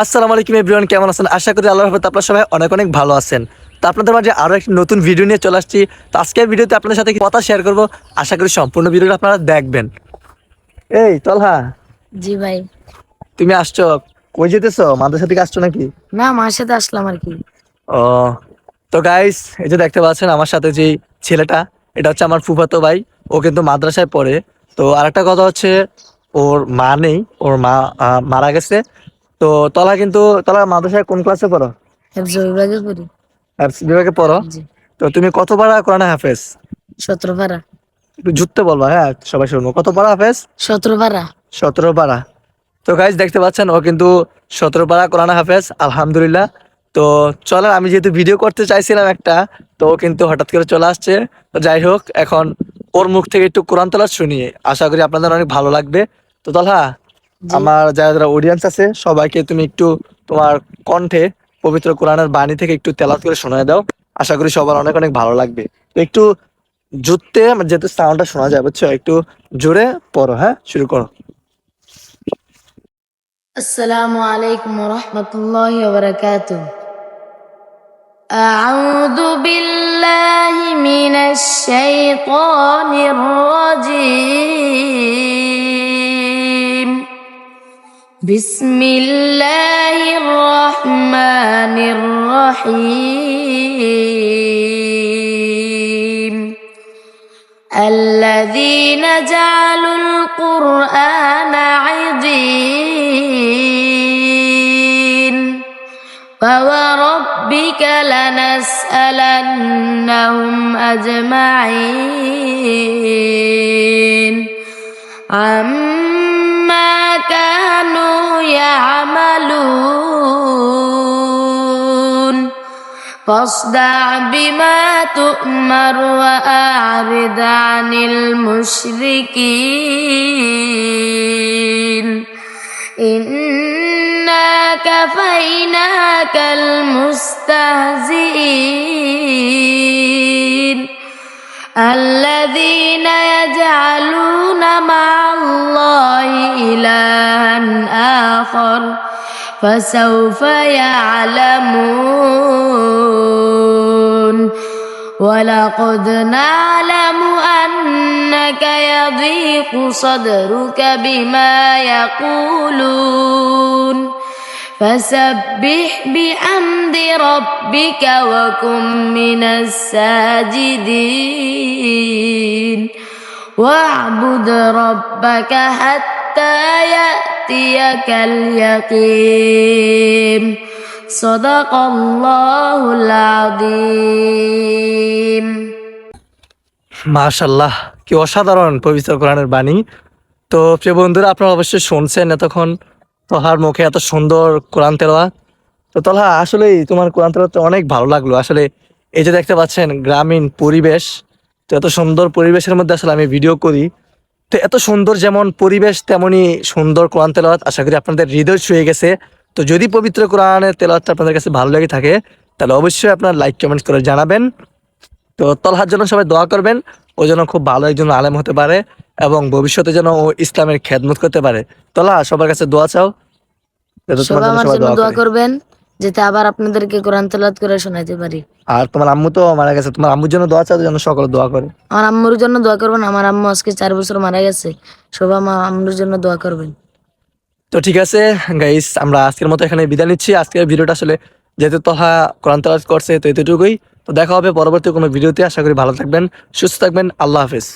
আসসালামু আলাইকুম এভরিওয়ান কেমন আছেন? আশা করি আল্লাহর রহমতে আপনারা সবাই অনেক অনেক ভালো আছেন। তো আপনাদের মাঝে আরও একটি নতুন ভিডিও নিয়ে চলে আসছি। তো আজকের ভিডিওতে আপনাদের সাথে কথা শেয়ার করব। আশা করি সম্পূর্ণ ভিডিওটা আপনারা দেখবেন। এই তলহা। জি ভাই। তুমি আসছো? কই যেতেছো? মাদ্রাসা থেকে আসছো নাকি? না মার সাথে আসলাম আর কি। ও তো গাইস এই যে দেখতে পাচ্ছেন আমার সাথে যে ছেলেটা এটা হচ্ছে আমার ফুফাতো ভাই। ও কিন্তু মাদ্রাসায় পড়ে। তো আরেকটা কথা হচ্ছে ওর মা নেই ওর মা মারা গেছে। তো তলা কিন্তু তলা মাদ্রাসায় কোন ক্লাসে পড়ো? বিভাগে আর্টস বিভাগে পড়ো? তো তুমি কত পারা কোরআন হাফেজ? সতেরো পারা। একটু জুততে বলবা হ্যাঁ সবাই শুনব। কত পারা হাফেজ? সতেরো পারা। সতেরো পারা। তো গাইজ দেখতে পাচ্ছেন ও কিন্তু সতেরো পারা কোরআন হাফেজ আলহামদুলিল্লাহ। তো চলেন আমি যেহেতু ভিডিও করতে চাইছিলাম একটা তো ও কিন্তু হঠাৎ করে চলে আসছে। তো যাই হোক এখন ওর মুখ থেকে একটু কোরআন তলার শুনিয়ে আশা করি আপনাদের অনেক ভালো লাগবে। তো তলহা জি। আমার যারা যারা অডিয়েন্স আছে সবাইকে তুমি একটু তোমার কণ্ঠে পবিত্র কোরআনের বাণী থেকে একটু তেলাত করে শোনায় দাও আশা করি সবার অনেক অনেক ভালো লাগবে তো একটু জুততে যেহেতু সাউন্ডটা শোনা যায় বুঝছো একটু জোরে পড়ো হ্যাঁ শুরু করো السلام عليكم ورحمة الله وبركاته أعوذ بالله من الشيطان الرجيم بسم الله الرحمن الرحيم. الذين جعلوا القرآن عضين فوربك لنسألنهم أجمعين. عما يعملون. فاصدع بما تؤمر وأعرض عن المشركين. إنا كفيناك المستهزئين. الذين آخر فسوف يعلمون. ولقد نعلم أنك يضيق صدرك بما يقولون. فسبح بحمد ربك وكن من الساجدين. واعبد ربك حتى يأتيك اليقين صدق الله العظيم মাশাল্লাহ কি অসাধারণ পবিত্র কোরআনের বাণী তো প্রিয় বন্ধুরা আপনারা অবশ্যই শুনছেন এতক্ষণ তোহার মুখে এত সুন্দর কোরআন তেলাওয়াত তো তোলা আসলেই তোমার কোরআন তেলাওয়াত অনেক ভালো লাগলো আসলে এই যে দেখতে পাচ্ছেন গ্রামীণ পরিবেশ তো এত সুন্দর পরিবেশের মধ্যে আসলে আমি ভিডিও করি তো এত সুন্দর যেমন পরিবেশ তেমনি সুন্দর কোরআন তেলাওয়াত। আশা করি আপনাদের হৃদয় ছুঁয়ে গেছে। তো যদি পবিত্র কোরআনের তেলাওয়াতটা আপনাদের কাছে ভালো লেগে থাকে তাহলে অবশ্যই আপনার লাইক কমেন্ট করে জানাবেন। তো তলহার জন্য সবাই দোয়া করবেন ও যেন খুব ভালো একজন আলেম হতে পারে এবং ভবিষ্যতে যেন ও ইসলামের খেদমত করতে পারে। তলা সবার কাছে দোয়া চাও। সবাই জন্য আমার জন্য দোয়া দোয়া করবেন। যাতে আবার আপনাদেরকে কোরআন তেলাওয়াত করে শোনাতে পারি। আর তোমার আম্মু তো মারা গেছে তোমার আম্মুর জন্য দোয়া চাও যেন সকলে দোয়া করে। আমার আম্মুর জন্য দোয়া করবেন আমার আম্মু আজকে চার বছর মারা গেছে সবাই আমার আম্মুর জন্য দোয়া করবেন। তো ঠিক আছে গাইস আমরা আজকের মতো এখানে বিদায় নিচ্ছি। আজকের ভিডিওটা আসলে যেহেতু তহা কোরআন তেলাওয়াত করছে তো এতটুকুই। তো দেখা হবে পরবর্তী কোনো ভিডিওতে। আশা করি ভালো থাকবেন সুস্থ থাকবেন আল্লাহ হাফেজ।